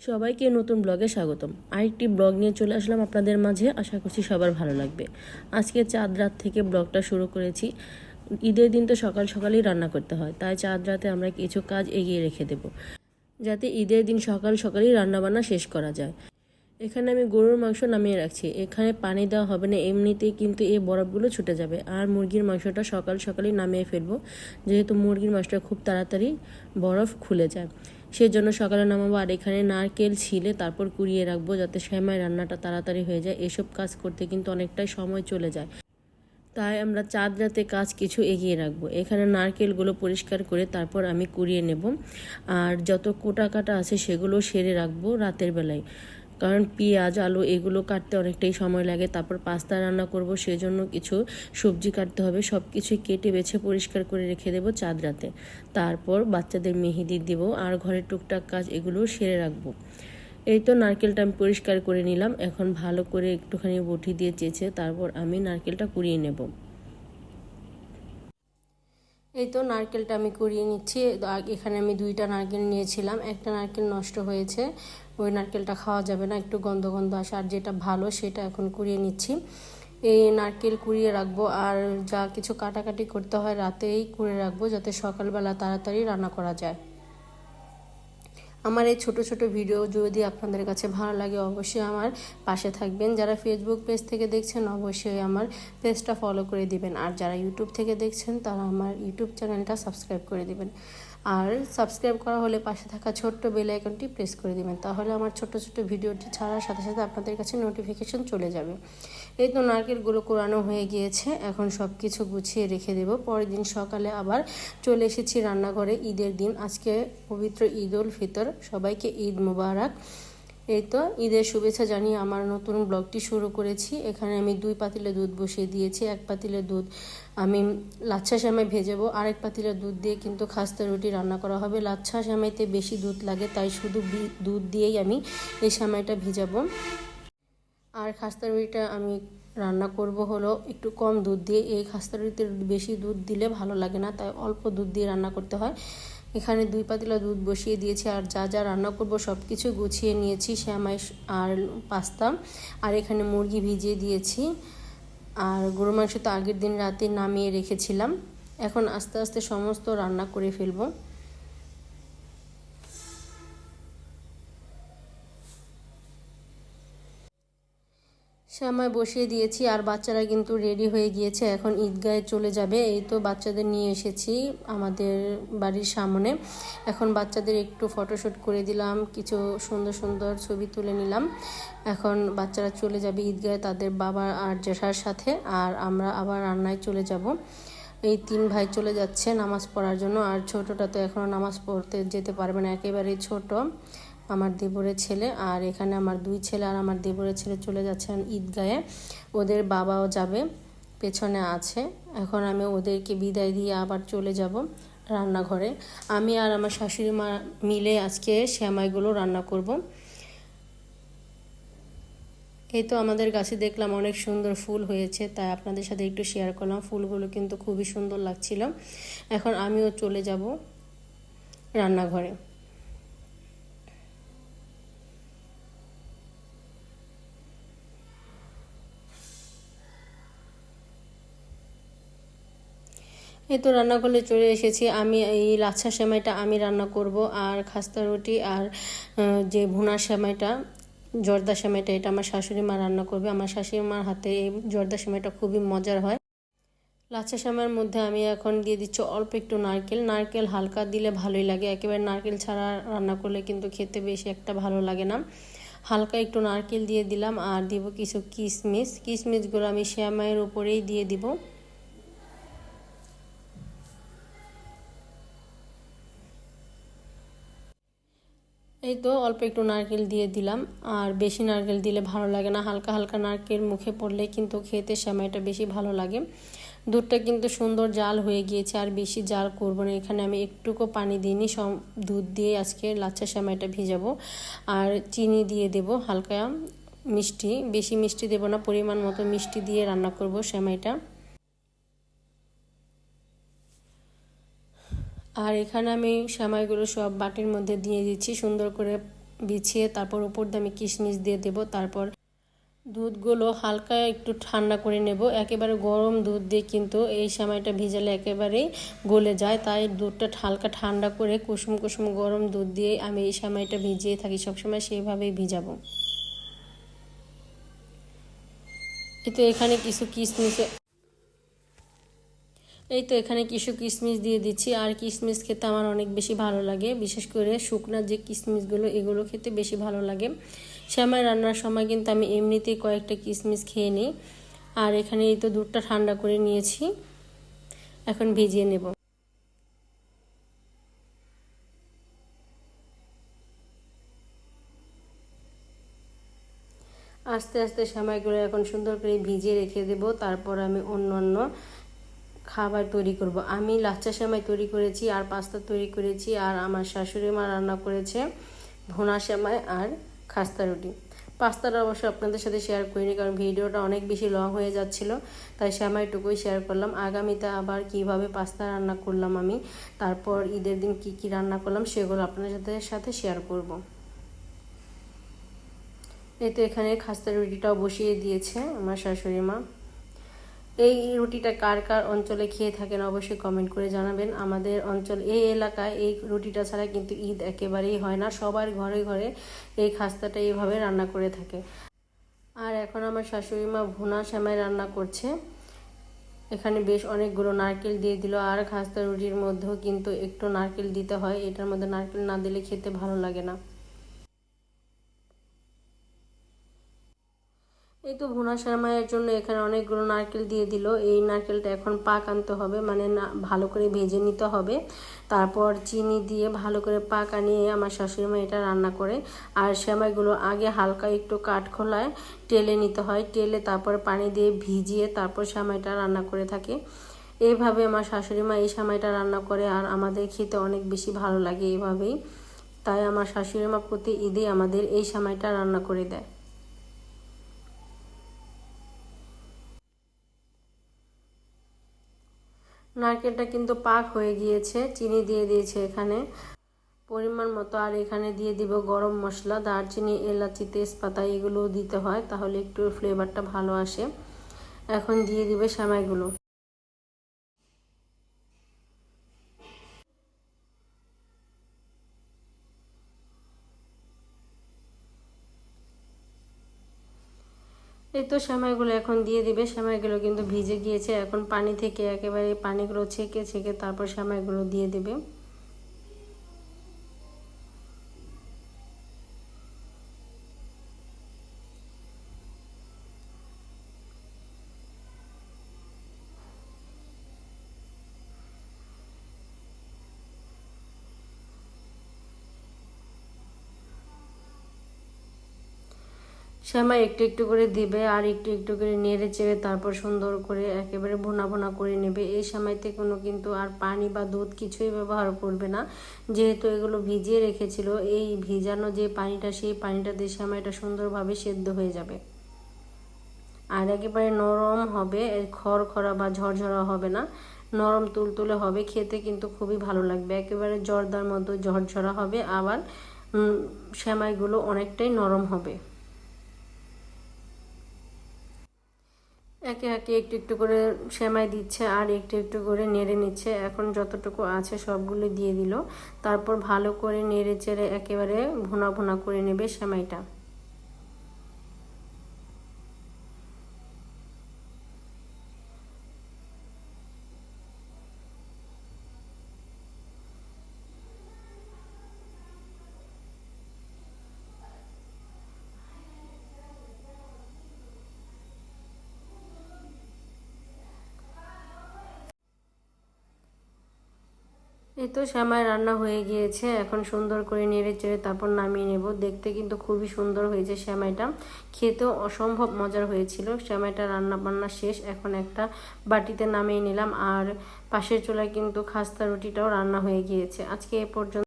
সবাইকে নতুন ব্লগে স্বাগতম। আরেকটি ব্লগ নিয়ে চলে আসলাম আপনাদের মাঝে। আশা করছি সবার ভালো লাগবে। আজকে চাঁদ রাত থেকে ব্লগটা শুরু করেছি। ঈদের দিন তো সকাল সকালেই রান্না করতে হয়। তাই চাঁদ রাতে আমরা কিছু কাজ এগিয়ে রেখে দেব, যাতে ঈদের দিন সকাল সকালেই রান্নাবান্না শেষ করা যায়। এখানে আমি গরুর মাংস নামিয়ে রাখছি। এখানে পানি দেওয়া হবে না, এমনিতেই কিন্তু এই বরফগুলো ছুটে যাবে। আর মুরগির মাংসটা সকাল সকালেই নামিয়ে ফেলব, যেহেতু মুরগির মাংসটা খুব তাড়াতাড়ি বরফ খুলে যায়। সেই জন্য সকালে নামাবো আর এখানে নারকেল ছিলে, তারপর কুড়িয়ে রাখব যাতে সেমাই রান্নাটা তাড়াতাড়ি হয়ে যায়। এসব কাজ করতে কিন্তু অনেকটাই সময় চলে যায়। তাই আমরা চাঁদ রাতে কাজ কিছু এগিয়ে রাখব। এখানে নারকেলগুলো পরিষ্কার করে তারপর আমি কুড়িয়ে নেব। আর যত কোটা কাটা আছে সেগুলো সেরে রাখব রাতের বেলায়। কারণ পেঁয়াজ, আলু এগুলো কাটতে অনেকটাই সময় লাগে। তারপর পাস্তা রান্না করব, সেজন্য কিছু সবজি কাটতে হবে। সব কিছুই কেটে বেছে পরিষ্কার করে রেখে দেবো চাঁদ রাতে। তারপর বাচ্চাদের মেহেদি দেব আর ঘরের টুকটাক কাজ এগুলো সেরে রাখব। এই তো নারকেলটা আমি পরিষ্কার করে নিলাম। এখন ভালো করে একটুখানি বটি দিয়ে চেঁচে তারপর আমি নারকেলটা কুড়িয়ে নেব। এই তো নারকেলটা আমি কুড়িয়ে নিচ্ছি। এখানে আমি দুইটা নারকেল নিয়েছিলাম। একটা নারকেল নষ্ট হয়েছে। ওই নারকেলটা খাওয়া যাবে না, একটু গন্ধ গন্ধ আসে, আর যেটা ভালো সেটা এখন কুড়িয়ে নিচ্ছি। এই নারকেল কুড়িয়ে রাখব, আর যা কিছু কাটাকাটি করতে হয় রাতেই কুড়ে রাখব, যাতে সকালবেলা তাড়াতাড়ি রান্না করা যায়। আমার এই ছোট ছোট ভিডিও যদি আপনাদের কাছে ভালো লাগে, অবশ্যই আমার পাশে থাকবেন। যারা ফেসবুক পেজ থেকে দেখছেন, অবশ্যই আমার পেজটা ফলো করে দিবেন। আর যারা ইউটিউব থেকে দেখছেন, তারা আমার ইউটিউব চ্যানেলটা সাবস্ক্রাইব করে দিবেন। আর সাবস্ক্রাইব করা হলে পাশে থাকা ছোট্ট বেল আইকনটি প্রেস করে দিবেন, তাহলে আমার ছোট ছোট ভিডিওটি ছাড়ার সাথে সাথে আপনাদের কাছে নোটিফিকেশন চলে যাবে। এই তো নারকেলগুলো কোরানো হয়ে গিয়েছে, এখন সব কিছু গুছিয়ে রেখে দেব। পরের দিন সকালে আবার চলে এসেছি রান্নাঘরে ঈদের দিন। আজকে পবিত্র ঈদ উল ফিতর। সবাইকে ঈদ মুবারক। এই তো ঈদের শুভেচ্ছা জানিয়ে আমার নতুন ব্লগটি শুরু করেছি। এখানে আমি দুই পাতিলে দুধ বসিয়ে দিয়েছি। এক পাতিলে দুধ আমি লাচ্ছা শ্যামাই ভেজাবো। আরেক পাতিলে দুধ দিয়ে কিন্তু খাস্তা রুটি রান্না করা হবে। লাচ্ছা শ্যামাইতে বেশি দুধ লাগে, তাই শুধু দুধ দিয়েই আমি এই শ্যামাইটা ভেজাবো। আর খাস্তা রুটিটা আমি রান্না করব হলো একটু কম দুধ দিয়ে। এই খাস্তা রুটিতে বেশি দুধ দিলে ভালো লাগে না, তাই অল্প দুধ দিয়ে রান্না করতে হয়। এখানে দুই পাতিলা দুধ বসিয়ে দিয়েছি, আর যা যা রান্না করব সব কিছু গুছিয়ে নিয়েছি, শ্যামাই আর পাস্তা। আর এখানে মুরগি ভিজিয়ে দিয়েছি। আর গরু মাংস তো আগের দিন রাতে নামিয়ে রেখেছিলাম। এখন আস্তে আস্তে সমস্ত রান্না করে ফেলব। শ্যামায় বসিয়ে দিয়েছি আর বাচ্চারা কিন্তু রেডি হয়ে গিয়েছে, এখন ঈদগাহে চলে যাবে। এই তো বাচ্চাদের নিয়ে এসেছি আমাদের বাড়ির সামনে। এখন বাচ্চাদের একটু ফটোশ্যুট করে দিলাম, কিছু সুন্দর সুন্দর ছবি তুলে নিলাম। এখন বাচ্চারা চলে যাবে ঈদগাহে তাদের বাবা আর জেঠার সাথে আর আমরা আবার রান্নায় চলে যাব। এই তিন ভাই চলে যাচ্ছে নামাজ পড়ার জন্য আর ছোটটা তো এখনও নামাজ পড়তে যেতে পারবে না, একেবারেই ছোট। আমার দেবরের ছেলে আর এখানে আমার দুই ছেলে আর আমার দেবরের ছেলে চলে যাচ্ছেন ঈদগাহে। ওদের বাবাও যাবে, পেছনে আছে। এখন আমি ওদেরকে বিদায় দিয়ে আবার চলে যাব রান্নাঘরে। আমি আর আমার শাশুড়ি মা মিলে আজকে শ্যামাইগুলো রান্না করব। এই তো আমাদের গাছে দেখলাম অনেক সুন্দর ফুল হয়েছে, তাই আপনাদের সাথে একটু শেয়ার করলাম। ফুলগুলো কিন্তু খুবই সুন্দর লাগছিল। এখন আমিও চলে যাব রান্নাঘরে। এই তো রান্না করলে চলে এসেছি। আমি এই লাচ্ছা সেমাইটা আমি রান্না করব আর খাস্তা রুটি আর যে ভুনার সেমাইটা, জর্দা সেমাইটা, এটা আমার শাশুড়ি মা রান্না করবে। আমার শাশুড়ি মার হাতে এই জর্দা সেমাইটা খুবই মজার হয়। লাচ্ছা সেমাইয়ের মধ্যে আমি এখন দিয়ে দিচ্ছি অল্প একটু নারকেল। নারকেল হালকা দিলে ভালোই লাগে। একেবারে নারকেল ছাড়া রান্না করলে কিন্তু খেতে বেশি একটা ভালো লাগে না। হালকা একটু নারকেল দিয়ে দিলাম আর দিব কিছু কিশমিশ কিশমিশগুলো আমি শ্যামাইয়ের উপরেই দিয়ে দিব। এই তো অল্প একটু নারকেল দিয়ে দিলাম। আর বেশি নারকেল দিলে ভালো লাগে না। হালকা হালকা নারকেল মুখে পড়লে কিন্তু খেতে সেমাইটা বেশি ভালো লাগে। দুধটা কিন্তু সুন্দর জাল হয়ে গিয়েছে, আর বেশি জাল করব না। এখানে আমি একটুকু পানি দিইনি সব দুধ দিয়ে আজকে লাচ্ছা সেমাইটা ভিজাবো। আর চিনি দিয়ে দেব হালকা মিষ্টি। বেশি মিষ্টি দেবো না, পরিমাণ মতো মিষ্টি দিয়ে রান্না করব সেমাইটা। আর এখানে আমি সেমাইগুলো সব বাটির মধ্যে দিয়ে দিচ্ছি, সুন্দর করে বিছিয়ে তারপর উপর দিয়ে আমি কিশমিশ দিয়ে দেব। তারপর দুধগুলো হালকা একটু ঠান্ডা করে নেব। একেবারে গরম দুধ দিয়ে কিন্তু এই সময়টা ভিজালে একেবারেই গলে যায়। তাই দুধটা হালকা ঠান্ডা করে কুসুম কুসুম গরম দুধ দিয়ে আমি এই সময়টা ভিজিয়ে থাকি। সবসময় সেইভাবেই ভিজাবো। এই তো এখানে কিছু কিশমিশে এই তো এখানে কিছু কিশমিশ দিয়ে দিচ্ছি। আর কিশমিশ খেতে আমার অনেক বেশি ভালো লাগে। বিশেষ করে শুকনা যে কিশমিশগুলো এগুলো খেতে বেশি ভালো লাগে। শ্যামাই রান্নার সময় কিন্তু আমি এমনিতেই কয়েকটা কিশমিশ খেয়ে নিই। আর এখানে এই তো দুধটা ঠান্ডা করে নিয়েছি। এখন ভিজিয়ে নেব। আস্তে আস্তে সময়গুলো এখন সুন্দর করে ভিজিয়ে রেখে দেব। তারপর আমি অন্য অন্য খাবার তৈরি করব। আমি লাচ্চা সেমাই তৈরি করেছি, আর পাস্তা তৈরি করেছি, আর আমার শাশুড়ি মা রান্না করেছে ভুনা সেমাই আর খাস্তা রুটি। পাস্তাটা অবশ্য আপনাদের সাথে শেয়ার করিনি, কারণ ভিডিওটা অনেক বেশি লং হয়ে যাচ্ছিল, তাই সেমাইটুকুই শেয়ার করলাম। আগামীতে আবার কীভাবে পাস্তা রান্না করলাম আমি, তারপর ঈদের দিন কি কি রান্না করলাম, সেগুলো আপনাদের সাথে সাথে শেয়ার করব। এই তো এখানে খাস্তা রুটিটাও বসিয়ে দিয়েছে আমার শাশুড়ি মা। এই রুটিটা কার কার অঞ্চলে খেয়ে থাকেন অবশ্যই কমেন্ট করে জানাবেন। আমাদের অঞ্চল, এই এলাকায় এই রুটিটা ছাড়া কিন্তু ঈদ একেবারেই হয় না। সবার ঘরে ঘরে এই খাস্তাটা এইভাবে রান্না করে থাকে। আর এখন আমার শাশুড়ি মা ভুনা শ্যামাই রান্না করছে। এখানে বেশ অনেকগুলো নারকেল দিয়ে দিল। আর খাস্তা রুটির মধ্যেও কিন্তু একটু নারকেল দিতে হয়। এটার মধ্যে নারকেল না দিলে খেতে ভালো লাগে না। এই তো ভুনা সেমাইয়ের জন্য এখানে অনেকগুলো নারকেল দিয়ে দিল। এই নারকেলটা এখন পাক আনতে হবে মানে না, ভালো করে ভেজে নিতে হবে। তারপর চিনি দিয়ে ভালো করে পাক আনিয়ে আমার শাশুড়ি মা এটা রান্না করে। আর সেমাইগুলো আগে হালকা একটু কাঠ খোলায় টেলে নিতে হয়। টেলে তারপর পানি দিয়ে ভিজিয়ে তারপর সেমাইটা রান্না করে থাকে। এইভাবে আমার শাশুড়ি মা এই সেমাইটা রান্না করে আর আমাদের খেতে অনেক বেশি ভালো লাগে এইভাবেই। তাই আমার শাশুড়ি মা প্রতি ঈদে আমাদের এই সেমাইটা রান্না করে দেয়। নারকেলটা কিন্তু পাক হয়ে গিয়েছে, চিনি দিয়ে দিয়েছে এখানে। পরিমাণ মতো আর এখানে দিয়ে দিব গরম মশলা, দারচিনি, এলাচি, তেজপাতা, এগুলোও দিতে হয়, তাহলে একটু ফ্লেভারটা ভালো আসে। এখন দিয়ে দিবে সেমাইগুলো। এই তো সেমাইগুলো এখন দিয়ে দিবে। সেমাইগুলো কিন্তু ভিজে গিয়েছে। এখন পানি থেকে একেবারে পানিগুলো ছেঁকে ছেঁকে তারপর সেমাইগুলো দিয়ে দেবে। শ্যামা একটু একটু করে দিবে আর একটু একটু করে নেড়ে চেড়ে তারপর সুন্দর করে একেবারে ভোনা ভোনা করে নেবে। এই সময়তে কোনো কিন্তু আর পানি বা দুধ কিছুই ব্যবহার করবে না। যেহেতু এগুলো ভিজিয়ে রেখেছিল, এই ভিজানো যে পানিটা, সেই পানিটা দিয়ে শ্যামাইটা সুন্দরভাবে সেদ্ধ হয়ে যাবে। আর একেবারে নরম হবে খড় খরা বা ঝরঝরা হবে না। নরম তুলতুলে হবে, খেতে কিন্তু খুবই ভালো লাগবে। একেবারে জর্দার মতো ঝরঝরা হবে, আবার শ্যামাইগুলো অনেকটাই নরম হবে। একে একে একটু একটু করে সেমাই দিচ্ছে আর একটু একটু করে নেড়ে নিচ্ছে। এখন যতটুকু আছে সবগুলো দিয়ে দিল। তারপর ভালো করে নেড়ে চেড়ে একেবারে ভুনা ভুনা করে নেবে সেমাইটা। এই তো শ্যামাই রান্না হয়ে গিয়েছে, এখন সুন্দর করে নেড়ে চেড়ে তারপর নামিয়ে নেব। দেখতে কিন্তু খুবই সুন্দর হয়েছে শ্যামাইটা। খেতেও অসম্ভব মজার হয়েছিল। শ্যামাইটা রান্না বান্না শেষ, এখন একটা বাটিতে নামিয়ে নিলাম। আর পাশের চুলায় কিন্তু খাস্তা রুটিটাও রান্না হয়ে গিয়েছে। আজকে এ পর্যন্ত